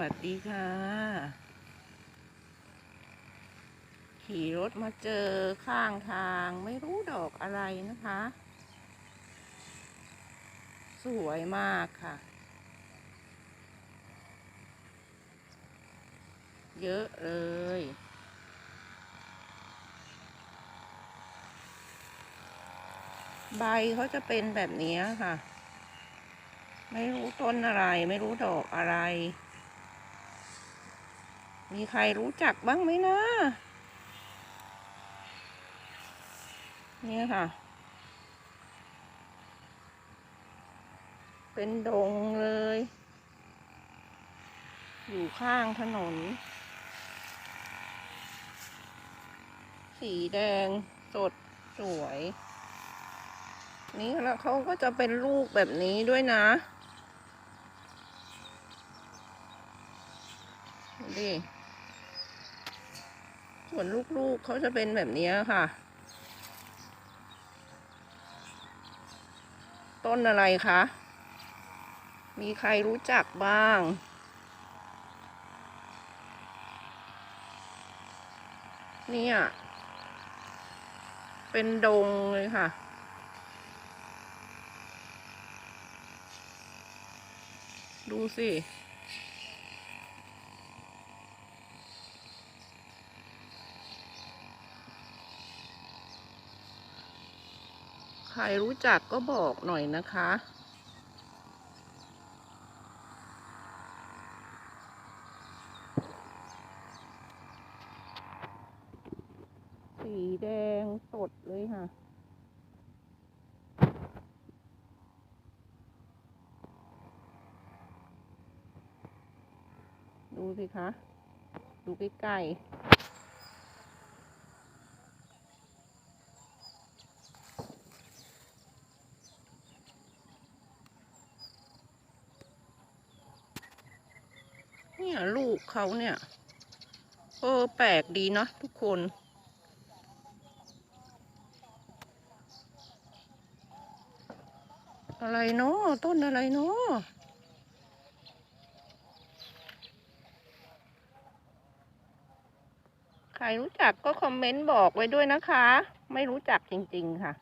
วัสดีค่ะ ขี่รถมาเจอข้างทางไม่รู้ดอกอะไรนะคะ สวยมากค่ะ เยอะเลยใบเขาจะเป็นแบบนี้ค่ะ ไม่รู้ต้นอะไร ไม่รู้ดอกอะไร มีใครรู้จักบ้างไหมนะ เนี่ยค่ะ เป็นดงเลย อยู่ข้างถนน สีแดงสดสวย นี่แล้วเขาก็จะเป็นลูกแบบนี้ด้วยนะดูดิ ส่วนลูกๆเขาจะเป็นแบบนี้ค่ะ ต้นอะไรคะ มีใครรู้จักบ้าง เนี่ย เป็นดงเลยค่ะดูสิ ใครรู้จักก็บอกหน่อยนะคะ สีแดงสดเลยค่ะดูสิคะ ดูใกล้ๆ เนี่ยลูกเขาเนี่ย เออ แปลกดีเนาะทุกคน อะไรเนาะต้นอะไรเนาะใครรู้จักก็คอมเมนต์บอกไว้ด้วยนะคะ ไม่รู้จักจริง ๆ ค่ะ